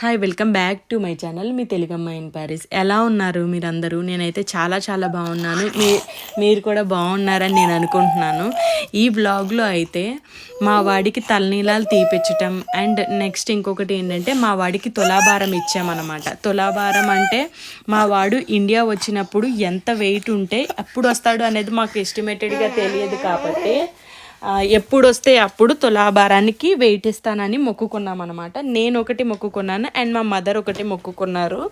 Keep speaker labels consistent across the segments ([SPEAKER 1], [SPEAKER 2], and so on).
[SPEAKER 1] Hi welcome back to my channel me Telugamma in Paris ఎలా ఉన్నారు మీరందరూ? నేనైతే చాలా చాలా బాగున్నాను. మీ మీరు కూడా బాగున్నారని నేను అనుకుంటున్నాను. ఈ బ్లాగ్లో అయితే మా వాడికి తలనీలాలు తీపిచ్చటం అండ్ నెక్స్ట్ ఇంకొకటి ఏంటంటే మా వాడికి తులాభారం ఇచ్చామన్నమాట. తులాభారం అంటే మా వాడు ఇండియా వచ్చినప్పుడు ఎంత వెయిట్ ఉంటే ఎప్పుడు వస్తాడు అనేది మాకు ఎస్టిమేటెడ్గా తెలియదు కాబట్టి ఎప్పుడు వస్తే అప్పుడు తులాభారానికి వెయిట్ ఇస్తానని మొక్కుకున్నాం అనమాట నేను ఒకటి మొక్కుకున్నాను అండ్ మా మదర్ ఒకటి మొక్కుకున్నారు.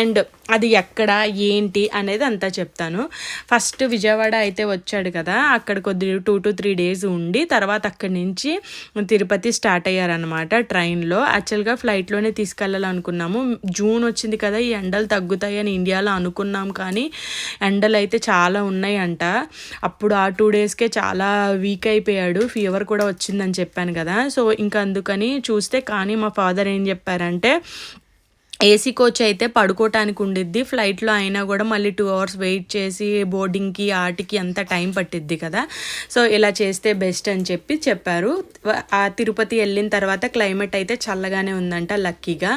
[SPEAKER 1] అండ్ అది ఎక్కడ ఏంటి అనేది అంతా చెప్తాను. ఫస్ట్ విజయవాడ అయితే వచ్చాడు కదా అక్కడ కొద్ది టూ టు త్రీ డేస్ ఉండి తర్వాత అక్కడి నుంచి తిరుపతి స్టార్ట్ అయ్యారనమాట ట్రైన్లో. యాక్చువల్గా ఫ్లైట్లోనే తీసుకెళ్ళాలనుకున్నాము. జూన్ వచ్చింది కదా ఈ ఎండలు తగ్గుతాయని ఇండియాలో అనుకున్నాం కానీ ఎండలు అయితే చాలా ఉన్నాయంట. అప్పుడు ఆ టూ డేస్కే చాలా వీక్ అయిపోయాడు ఫీవర్ కూడా వచ్చిందని చెప్పాను కదా. సో ఇంకా అందుకని చూస్తే కానీ మా ఫాదర్ ఏం చెప్పారంటే ఏసీ కోచ్ అయితే పడుకోవటానికి ఉండిద్ది. ఫ్లైట్లో అయినా కూడా మళ్ళీ టూ అవర్స్ వెయిట్ చేసి బోర్డింగ్కి ఆటికి అంత టైం పట్టిద్ది కదా. సో ఇలా చేస్తే బెస్ట్ అని చెప్పి చెప్పారు. ఆ తిరుపతి వెళ్ళిన తర్వాత క్లైమేట్ అయితే చల్లగానే ఉందంట లక్కీగా.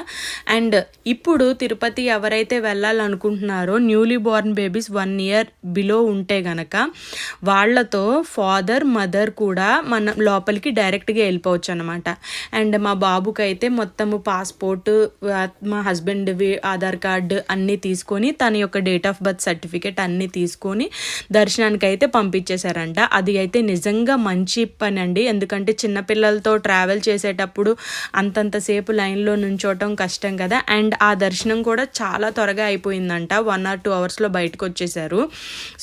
[SPEAKER 1] అండ్ ఇప్పుడు తిరుపతి ఎవరైతే వెళ్ళాలనుకుంటున్నారో newly born babies one year below ఉంటే గనక వాళ్ళతో ఫాదర్ మదర్ కూడా మన లోపలికి డైరెక్ట్గా వెళ్ళిపోవచ్చు అనమాట అండ్ మా బాబుకి అయితే మొత్తము పాస్పోర్ట్ మా హస్బెండ్ ఆధార్ కార్డు అన్నీ తీసుకొని తన యొక్క డేట్ ఆఫ్ బర్త్ సర్టిఫికేట్ అన్నీ తీసుకొని దర్శనానికి అయితే పంపించేశారంట. అది అయితే నిజంగా మంచి పని అండి ఎందుకంటే చిన్నపిల్లలతో ట్రావెల్ చేసేటప్పుడు అంతంతసేపు లైన్లో నుంచోవటం కష్టం కదా. అండ్ ఆ దర్శనం కూడా చాలా త్వరగా అయిపోయిందంట. వన్ ఆర్ టూ అవర్స్లో బయటకు వచ్చేసారు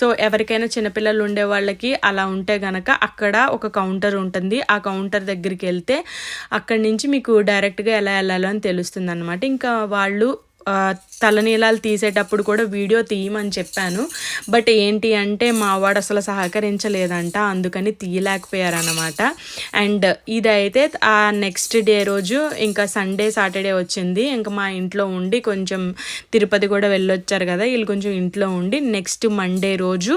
[SPEAKER 1] సో ఎవరికైనా చిన్నపిల్లలు ఉండే వాళ్ళకి అలా ఉంటే గనక అక్కడ ఒక కౌంటర్ ఉంటుంది. ఆ కౌంటర్ దగ్గరికి వెళ్తే అక్కడి నుంచి మీకు డైరెక్ట్గా ఎలా వెళ్ళాలో అని తెలుస్తుంది అనమాట ఇంకా వాళ్ళు తలనీలాలు తీసేటప్పుడు కూడా వీడియో తీయమని చెప్పాను. బట్ ఏంటి అంటే మా వాడు అసలు సహకరించలేదంట అందుకని తీయలేకపోయారనమాట అండ్ ఇదైతే ఆ నెక్స్ట్ డే రోజు ఇంకా సండే సాటర్డే వచ్చింది. ఇంకా మా ఇంట్లో ఉండి కొంచెం తిరుపతి కూడా వెళ్ళొచ్చారు కదా వీళ్ళు కొంచెం ఇంట్లో ఉండి నెక్స్ట్ మండే రోజు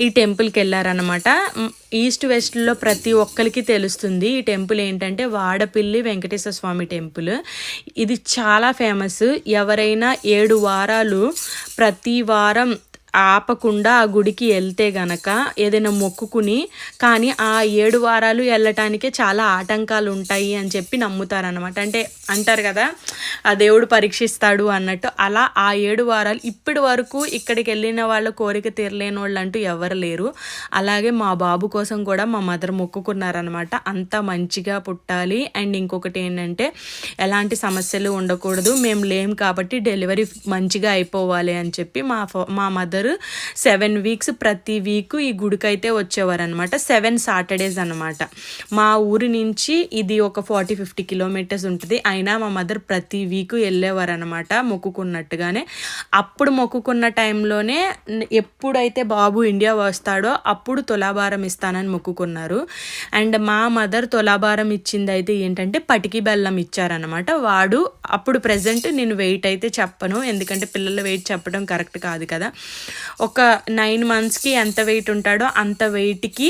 [SPEAKER 1] ఈ టెంపుల్కి వెళ్ళారనమాట ఈస్ట్ వెస్ట్లో ప్రతి ఒక్కరికి తెలుస్తుంది ఈ టెంపుల్ ఏంటంటే వాడపిల్లి వెంకటేశ్వర స్వామి టెంపుల్ ఇది చాలా ఫేమస్ ఎవరైనా ఏడు వారాలు ప్రతి వారం ఆపకుండా ఆ గుడికి వెళ్తే గనక ఏదైనా మొక్కుకుని కానీ ఆ ఏడు వారాలు వెళ్ళటానికే చాలా ఆటంకాలు ఉంటాయి అని చెప్పి నమ్ముతారనమాట అంటే అంటారు కదా ఆ దేవుడు పరీక్షిస్తాడు అన్నట్టు. అలా ఆ ఏడు వారాలు ఇప్పటి వరకు ఇక్కడికి వెళ్ళిన వాళ్ళ కోరిక తీరలేని వాళ్ళు అంటూ ఎవరు లేరు. అలాగే మా బాబు కోసం కూడా మా మదర్ మొక్కుకున్నారనమాట అంత మంచిగా పుట్టాలి. అండ్ ఇంకొకటి ఏంటంటే ఎలాంటి సమస్యలు ఉండకూడదు. మేము లేం కాబట్టి డెలివరీ మంచిగా అయిపోవాలి అని చెప్పి మా మా మదర్ సెవెన్ వీక్స్ ప్రతి వీక్ ఈ గుడికైతే వచ్చేవారు అనమాట సెవెన్ సాటర్డేస్ అనమాట మా ఊరి నుంచి ఇది ఒక ఫార్టీ ఫిఫ్టీ కిలోమీటర్స్ ఉంటుంది. అయినా మా మదర్ ప్రతి వీక్ వెళ్ళేవారు అనమాట మొక్కుకున్నట్టుగానే. అప్పుడు మొక్కుకున్న టైంలోనే ఎప్పుడైతే బాబు ఇండియా వస్తాడో అప్పుడు తులాభారం ఇస్తానని మొక్కుకున్నారు. అండ్ మా మదర్ తులాభారం ఇచ్చింది అయితే ఏంటంటే పటికి బెల్లం ఇచ్చారనమాట వాడు అప్పుడు ప్రజెంట్ నేను వెయిట్ అయితే చెప్పను. ఎందుకంటే పిల్లల వెయిట్ చెప్పడం కరెక్ట్ కాదు కదా. ఒక నైన్ మంత్స్కి ఎంత వెయిట్ ఉంటాడో అంత వెయిట్కి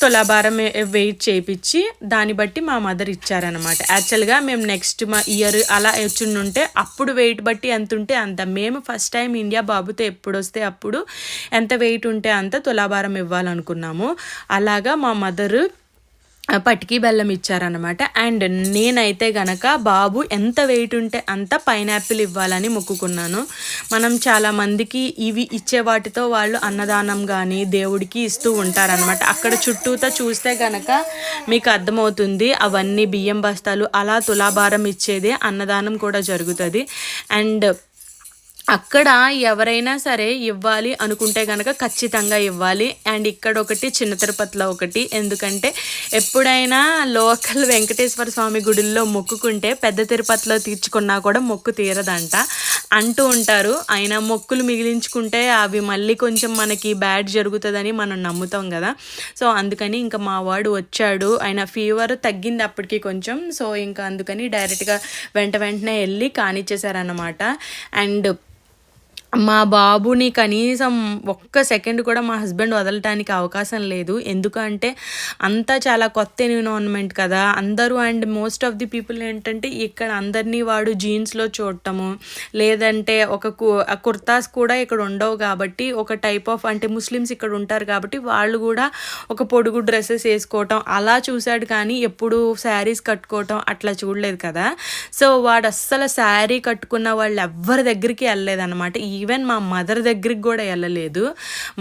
[SPEAKER 1] తులాభారం వెయిట్ చేయించి దాన్ని బట్టి మా మదర్ ఇచ్చారనమాట యాక్చువల్గా మేము నెక్స్ట్ మా ఇయర్ అలా ఉంటే అప్పుడు వెయిట్ బట్టి ఎంత ఉంటే అంత. మేము ఫస్ట్ టైం ఇండియా బాబుతో ఎప్పుడు వస్తే అప్పుడు ఎంత వెయిట్ ఉంటే అంత తులాభారం ఇవ్వాలనుకున్నాము. అలాగా మా మదరు పటికి బెల్లం ఇచ్చారనమాట అండ్ నేనైతే గనక బాబు ఎంత వెయిట్ ఉంటే అంత పైనాపిల్ ఇవ్వాలని మొక్కుకున్నాను. మనం చాలా మందికి ఇవి ఇచ్చే వాటితో వాళ్ళు అన్నదానం కానీ దేవుడికి ఇస్తూ ఉంటారనమాట అక్కడ చుట్టూతో చూస్తే గనక మీకు అర్థమవుతుంది అవన్నీ బియ్యం బస్తాలు అలా తులాభారం ఇచ్చేదే అన్నదానం కూడా జరుగుతుంది. అండ్ అక్కడ ఎవరైనా సరే ఇవ్వాలి అనుకుంటే కనుక ఖచ్చితంగా ఇవ్వాలి. అండ్ ఇక్కడ ఒకటి చిన్న తిరుపతిలో ఒకటి. ఎందుకంటే ఎప్పుడైనా లోకల్ వెంకటేశ్వర స్వామి గుడిల్లో మొక్కుకుంటే పెద్ద తిరుపతిలో తీర్చుకున్నా కూడా మొక్కు తీరదంట అంటూ ఉంటారు. అయినా మొక్కులు మిగిలించుకుంటే అవి మళ్ళీ కొంచెం మనకి బ్యాడ్ జరుగుతుందని మనం నమ్ముతాం కదా. సో అందుకని ఇంకా మా వాడు వచ్చాడు. ఆయన ఫీవర్ తగ్గింది అప్పటికి కొంచెం. సో ఇంకా అందుకని డైరెక్ట్గా వెంట వెంటనే వెళ్ళి కానిచ్చేసారన్నమాట అండ్ మా బాబుని కనీసం ఒక్క సెకండ్ కూడా మా హస్బెండ్ వదలటానికి అవకాశం లేదు. ఎందుకంటే అంతా చాలా కొత్త ఎన్విరాన్మెంట్ కదా. అందరూ and most of the people ఏంటంటే ఇక్కడ అందరినీ వాడు జీన్స్లో చూడటము లేదంటే ఒక కుర్తాస్ కూడా ఇక్కడ ఉండవు కాబట్టి ఒక టైప్ ఆఫ్ అంటే ముస్లిమ్స్ ఇక్కడ ఉంటారు కాబట్టి వాళ్ళు కూడా ఒక పొడుగు డ్రెస్సెస్ వేసుకోవటం అలా చూశాడు కానీ ఎప్పుడు శారీస్ కట్టుకోవటం అట్లా చూడలేదు కదా. సో వాడు అస్సలు శారీ కట్టుకున్న వాళ్ళు ఎవ్వరి దగ్గరికి వెళ్ళలేదన్నమాట. ఈవెన్ మా మదర్ దగ్గరికి కూడా వెళ్ళలేదు.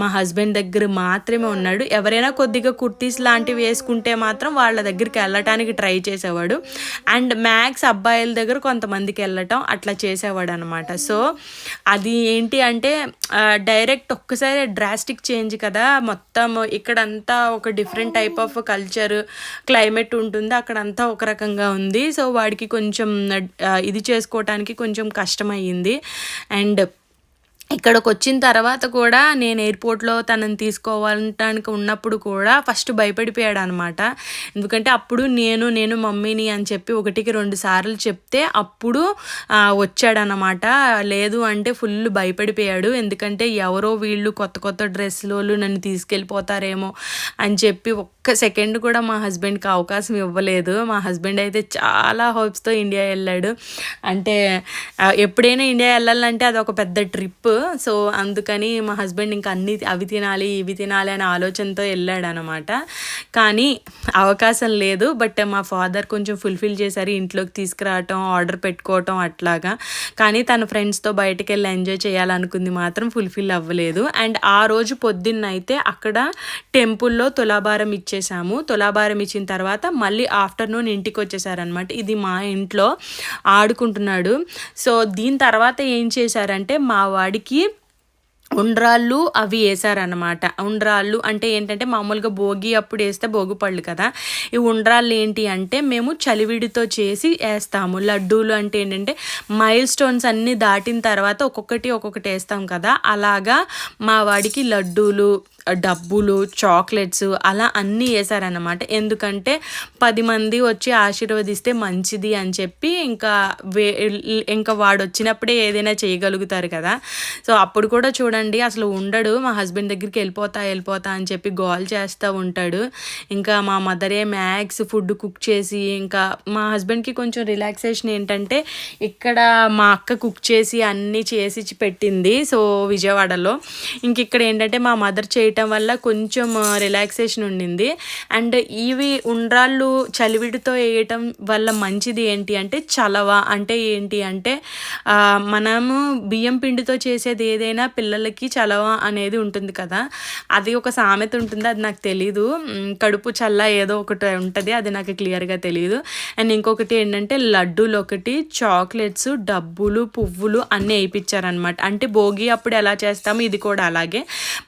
[SPEAKER 1] మా హస్బెండ్ దగ్గర మాత్రమే ఉన్నాడు. ఎవరైనా కొద్దిగా కుర్తీస్ లాంటివి వేసుకుంటే మాత్రం వాళ్ళ దగ్గరికి వెళ్ళటానికి ట్రై చేసేవాడు. అండ్ మ్యాక్స్ అబ్బాయిల దగ్గర కొంతమందికి వెళ్ళటం అట్లా చేసేవాడు అనమాట సో అది ఏంటి అంటే డైరెక్ట్ ఒక్కసారి డ్రాస్టిక్ చేంజ్ కదా. మొత్తం ఇక్కడంతా ఒక different type of culture climate ఉంటుంది. అక్కడంతా ఒక రకంగా ఉంది. సో వాడికి కొంచెం ఇది చేసుకోవటానికి కొంచెం కష్టమయ్యింది అండ్ ఇక్కడికి వచ్చిన తర్వాత కూడా నేను ఎయిర్పోర్ట్లో తనని తీసుకోవాలటానికి ఉన్నప్పుడు కూడా ఫస్ట్ భయపడిపోయాడు అనమాట ఎందుకంటే అప్పుడు నేను నేను మమ్మీని అని చెప్పి ఒకటికి రెండు సార్లు చెప్తే అప్పుడు వచ్చాడనమాట. లేదు అంటే ఫుల్ భయపడిపోయాడు. ఎందుకంటే ఎవరో వీళ్ళు కొత్త కొత్త డ్రెస్సులు నన్ను తీసుకెళ్ళిపోతారేమో అని చెప్పి ఒక్క సెకండ్ కూడా మా హస్బెండ్కి అవకాశం ఇవ్వలేదు. మా హస్బెండ్ అయితే చాలా హోప్స్తో ఇండియా వెళ్ళాడు. అంటే ఎప్పుడైనా ఇండియా వెళ్ళాలంటే అది ఒక పెద్ద ట్రిప్. సో అందుకని మా హస్బెండ్ ఇంకా అన్ని అవి తినాలి ఇవి తినాలి అనే ఆలోచనతో వెళ్ళాడు అనమాట కానీ అవకాశం లేదు. బట్ మా ఫాదర్ కొంచెం ఫుల్ఫిల్ చేశారు. ఇంట్లోకి తీసుకురావటం ఆర్డర్ పెట్టుకోవటం అట్లాగా. కానీ తన ఫ్రెండ్స్తో బయటకు వెళ్ళి ఎంజాయ్ చేయాలనుకుంది మాత్రం ఫుల్ఫిల్ అవ్వలేదు. అండ్ ఆ రోజు పొద్దున్న అయితే అక్కడ టెంపుల్లో తులాభారం ఇచ్చేసాము. తులాభారం ఇచ్చిన తర్వాత మళ్ళీ ఆఫ్టర్నూన్ ఇంటికి వచ్చేసారనమాట ఇది మా ఇంట్లో ఆడుకుంటున్నాడు. సో దీని తర్వాత ఏం చేశారంటే మా వాడికి ఉండ్రాళ్ళు అవి వేసారనమాట ఉండ్రాళ్ళు అంటే ఏంటంటే మామూలుగా భోగి అప్పుడు వేస్తే భోగి పళ్ళు కదా. ఈ ఉండ్రాళ్ళు ఏంటి అంటే మేము చలివిడితో చేసి వేస్తాము. లడ్డూలు అంటే ఏంటంటే మైల్ స్టోన్స్ అన్నీ దాటిన తర్వాత ఒక్కొక్కటి ఒక్కొక్కటి వేస్తాం కదా. అలాగా మా వాడికి లడ్డూలు డబ్బులు చాక్లెట్స్ అలా అన్నీ వేసారనమాట ఎందుకంటే పది మంది వచ్చి ఆశీర్వదిస్తే మంచిది అని చెప్పి ఇంకా వే ఇంకా వాడు వచ్చినప్పుడే ఏదైనా చేయగలుగుతారు కదా. సో అప్పుడు కూడా చూడండి అసలు ఉండడు. మా హస్బెండ్ దగ్గరికి వెళ్ళిపోతా వెళ్ళిపోతా అని చెప్పి గోల్ చేస్తూ ఉంటాడు. ఇంకా మా మదరే మ్యాక్స్ ఫుడ్ కుక్ చేసి ఇంకా మా హస్బెండ్కి కొంచెం రిలాక్సేషన్ ఏంటంటే ఇక్కడ మా అక్క కుక్ చేసి అన్నీ చేసి పెట్టింది. సో విజయవాడలో. ఇంక ఇక్కడ ఏంటంటే మా మదర్ చేయటం వల్ల కొంచెం రిలాక్సేషన్ ఉండింది. అండ్ ఇవి ఉండ్రాళ్ళు చలివిడితో వేయటం వల్ల మంచిది ఏంటి అంటే చలవ అంటే ఏంటి అంటే మనము బియ్యం పిండితో చేసేది ఏదైనా పిల్లలు వాళ్ళకి చలవ అనేది ఉంటుంది కదా. అది ఒక సామెత ఉంటుంది అది నాకు తెలీదు. కడుపు చల్ల ఏదో ఒకటి ఉంటుంది అది నాకు క్లియర్గా తెలియదు అండ్ ఇంకొకటి ఏంటంటే లడ్డూలు ఒకటి చాక్లెట్స్ డబ్బులు పువ్వులు అన్నీ వేయించారనమాట అంటే భోగి అప్పుడు ఎలా చేస్తామో ఇది కూడా అలాగే.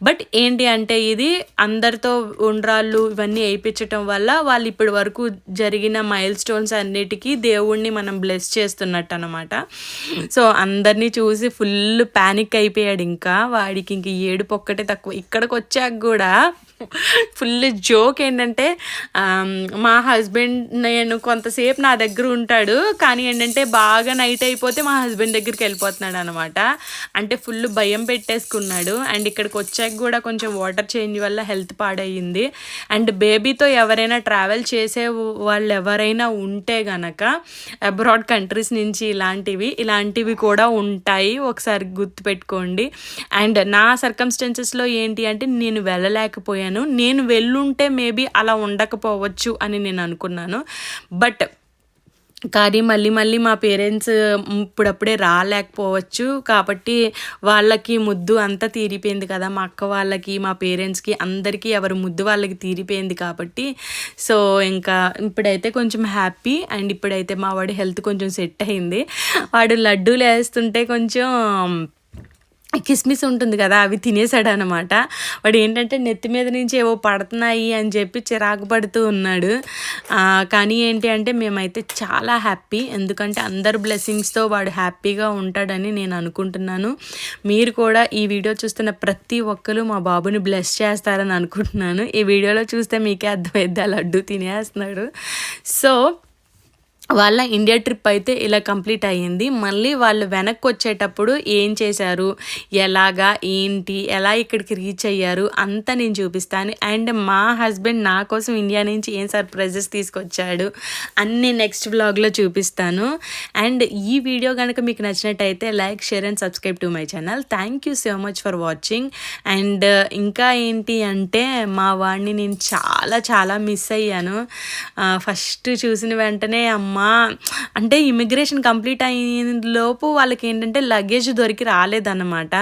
[SPEAKER 1] బట్ ఏంటి అంటే ఇది అందరితో ఉండ్రాళ్ళు ఇవన్నీ వేయించటం వల్ల వాళ్ళు ఇప్పటి వరకు జరిగిన మైల్ స్టోన్స్ అన్నిటికీ దేవుణ్ణి మనం బ్లెస్ చేస్తున్నట్టు అనమాట సో అందరినీ చూసి ఫుల్ ప్యానిక్ అయిపోయాడు ఇంకా. వాడికి ఇంక ఏడుపు ఒక్కటే తక్కువ. ఇక్కడికి వచ్చాక కూడా ఫుల్ జోక్ ఏంటంటే మా హస్బెండ్ నేను కొంతసేపు నా దగ్గర ఉంటాడు కానీ ఏంటంటే బాగా నైట్ అయిపోతే మా హస్బెండ్ దగ్గరికి వెళ్ళిపోతున్నాడు అనమాట అంటే ఫుల్ భయం పెట్టేసుకున్నాడు. అండ్ ఇక్కడికి వచ్చాక కూడా కొంచెం వాటర్ చేంజ్ వల్ల హెల్త్ పాడయ్యింది. అండ్ బేబీతో ఎవరైనా ట్రావెల్ చేసే వాళ్ళు ఎవరైనా ఉంటే గనక అబ్రాడ్ కంట్రీస్ నుంచి ఇలాంటివి ఇలాంటివి కూడా ఉంటాయి. ఒకసారి గుర్తుపెట్టుకోండి. అండ్ నా సర్కమ్స్టెన్సెస్లో ఏంటి అంటే నేను వెళ్ళలేకపోయాను. అడిగాను నేను వెళ్ళుంటే మేబీ అలా ఉండకపోవచ్చు అని నేను అనుకున్నాను. బట్ కానీ మళ్ళీ మళ్ళీ మా పేరెంట్స్ ఇప్పుడప్పుడే రాలేకపోవచ్చు. కాబట్టి వాళ్ళకి ముద్దు అంతా తీరిపోయింది కదా. మా అక్క వాళ్ళకి మా పేరెంట్స్కి అందరికీ ఎవరు ముద్దు వాళ్ళకి తీరిపోయింది కాబట్టి. సో ఇంకా ఇప్పుడైతే కొంచెం హ్యాపీ అండ్ ఇప్పుడైతే మా వాడి హెల్త్ కొంచెం సెట్ అయింది. వాడు లడ్డూలు వేస్తుంటే కొంచెం కిస్మిస్ ఉంటుంది కదా అవి తినేశాడు అనమాట వాడు ఏంటంటే నెత్తి మీద నుంచి ఏవో పడుతున్నాయి అని చెప్పి చిరాకు పడుతూ ఉన్నాడు. కానీ ఏంటి అంటే మేమైతే చాలా హ్యాపీ. ఎందుకంటే అందరు బ్లెస్సింగ్స్తో వాడు హ్యాపీగా ఉంటాడని నేను అనుకుంటున్నాను. మీరు కూడా ఈ వీడియో చూస్తున్న ప్రతి ఒక్కరు మా బాబుని బ్లెస్ చేస్తారని అనుకుంటున్నాను. ఈ వీడియోలో చూస్తే మీకే అర్థమైద్ది లడ్డు తినేస్తున్నాడు. సో వాళ్ళ ఇండియా ట్రిప్ అయితే ఇలా కంప్లీట్ అయ్యింది. మళ్ళీ వాళ్ళు వెనక్కి వచ్చేటప్పుడు ఏం చేశారు? ఎలాగా? ఏంటి? ఎలా ఇక్కడికి రీచ్ అయ్యారు? అంతా నేను చూపిస్తాను. అండ్ మా హస్బెండ్ నా కోసం ఇండియా నుంచి ఏం సర్ప్రైజెస్ తీసుకొచ్చాడు అన్ని నెక్స్ట్ బ్లాగ్లో చూపిస్తాను. అండ్ ఈ వీడియో కనుక మీకు నచ్చినట్టయితే like share and subscribe to my channel. Thank you so much for watching. And ఇంకా ఏంటి అంటే మా వాడిని నేను చాలా చాలా మిస్ అయ్యాను. ఫస్ట్ చూసిన వెంటనే అమ్మా అంటే ఇమిగ్రేషన్ కంప్లీట్ అయిన లోపు వాళ్ళకి ఏంటంటే లగేజ్ దొరికి రాలేదన్నమాట.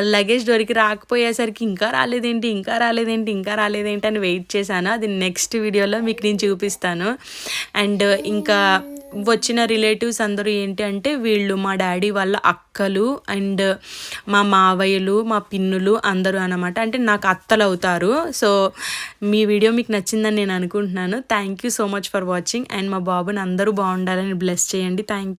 [SPEAKER 1] లగేజ్ దొరికి రాకపోయేసరికి ఇంకా రాలేదేంటి ఇంకా రాలేదేంటి ఇంకా రాలేదేంటి అని వెయిట్ చేశాను. అది నెక్స్ట్ వీడియోలో మీకు నేను చూపిస్తాను. అండ్ ఇంకా వచ్చిన రిలేటివ్స్ అందరూ ఏంటి అంటే వీళ్ళు మా డాడీ వాళ్ళ అక్కలు అండ్ మా మావయ్యలు మా పిన్నులు అందరూ అనమాట అంటే నాకు అత్తలు అవుతారు సో మీ వీడియో మీకు నచ్చిందని నేను అనుకుంటున్నాను. Thank you so much for watching and మా బాబుని అందరూ బాగుండాలని బ్లెస్ చేయండి. థ్యాంక్